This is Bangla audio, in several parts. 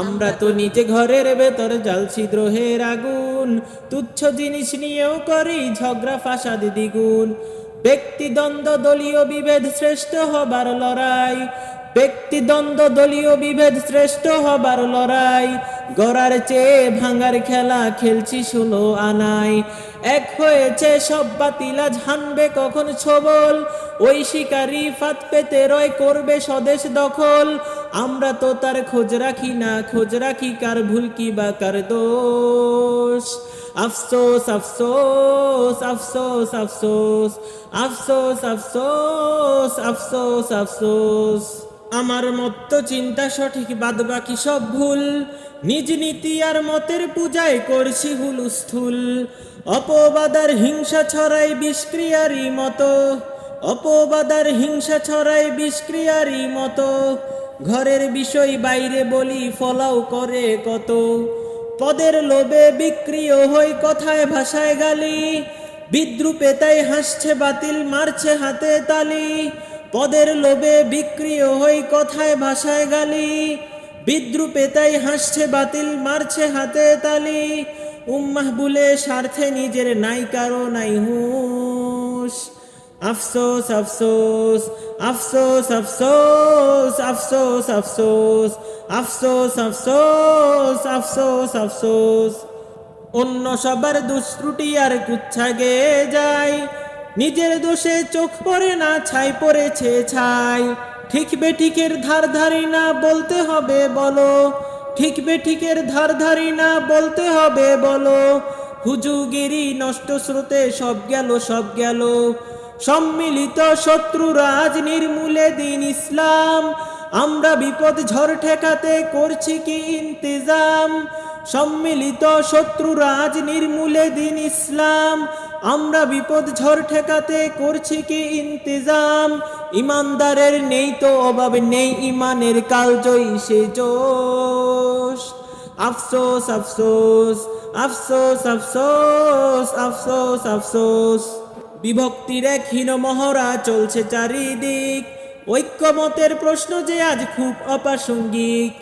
আমরা তো নিজে ঘরের ভেতর জ্বালছি দ্রোহের আগুন। তুচ্ছ জিনিস নিয়েও করি ঝগড়া, ফাসাদ, দ্বিগুণ। ব্যক্তিদ্বন্দ্ব দলীয় বিভেদ শ্রেষ্ঠ হবার লড়াই। ব্যক্তিদ্বন্দ্ব দলীয় বিভেদ শ্রেষ্ঠ হবার লড়াই। গড়ার চেয়ে ভাঙার খেলা খেলছি ষোলো আনাই এক হয়েছে সব বাতিলা ঝানবে কখন ছবল? ওই শিকারি ফাত পেতে রয় করবে স্বদেশ দখল। আমরা তো তার খোঁজ রাখি না, খোঁজ রাখি কার ভুল কি বা কার দোষ। আফসোস আফসোস আফসোস আফসোস আফসোস আফসোস আফসোস আফসোস। আমার মত চিন্তা সঠিক বাদ বাকি সব ভুল। নিজ নীতি আর মতের পূজায় করছি হুলুস্থুল। অপবাদার হিংসা ছড়াই বিষক্রিয়ারই মতো। অপবাদার হিংসা ছড়াই বিষক্রিয়ারই মতো। ঘরের বিষয় বাইরে বলি ফলাও করে কত। পদের লোভে বিক্রিয় হই কথায় ভাষায় গালি। বিদ্রুপে তাই হাসছে বাতিল, মারছে হাতে তালি। পদের লোভে বিক্রিয় হই কথায় ভাষায় গালি। বিদ্রুপে তাই হাসছে বাতিল, মারছে হাতে তালি। উম্মাহ বুলে স্বার্থে নিজের নাই, কারও নাই হুঁশ। আফসোস আফসোস আফসোস আফসোস আফসোস আফসোস আফসোস আফসোস আফসোস আফসোস অন্য সবার দুষ্ত্রুটি আর কুচ্ছা গেয়ে যায়। নিজের দোষে চোখ পড়ে না, ছাই পড়েছে ছাই। ঠিক বেঠিকের ধার ধারি না বলতে হবে, বলো। ঠিক বেঠিকের ধার ধারি না বলতে হবে, বলো। হুজুগিরি নষ্ট স্রোতে সব গেল সব গেল। সম্মিলিত শত্রু রাজ নির্মূলে দিন ইসলাম। আমরা বিপদ ঝড় ঠেকাতে করছি কি ইন্তেজাম। সম্মিলিত শত্রু রাজ নির্মূলে দিন ইসলাম। আমরা বিপদ ঝড় ঠেকাতে করছি কি ইন্তেজাম। ইমানদারের নেই তো অভাব, নেই ইমানের কালজয়ী সে জোশ। আফসোস আফসোস আফসোস আফসোস আফসোস আফসোস। বিভক্তির এক হীন মহড়া চলছে চারিদিক। ঐক্যমতের প্রশ্ন যে আজ খুব অপ্রাসঙ্গিক।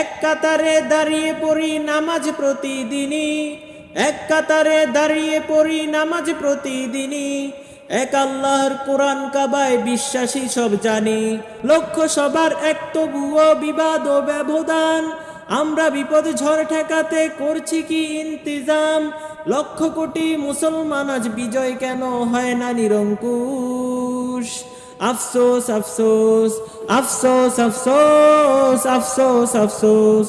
এক কাতারে দাঁড়িয়ে পড়ি নামাজ প্রতিদিনই। এক কাতারে দাঁড়িয়ে পড়ি নামাজ প্রতিদিনই। এক আল্লাহর কোরআন কাবায় বিশ্বাসী সব জানি। লক্ষ্য সবার এক তবুও বিবাদ ও ব্যবধান। আমরা বিপদ ঝড় ঠেকাতে করছি কি ইন্তিজাম? লক্ষ কোটি মুসলমান আজ বিজয় কেন হয় না নিরঙ্কুশ? আফসোস আফসোস আফসোস আফসোস আফসোস আফসোস।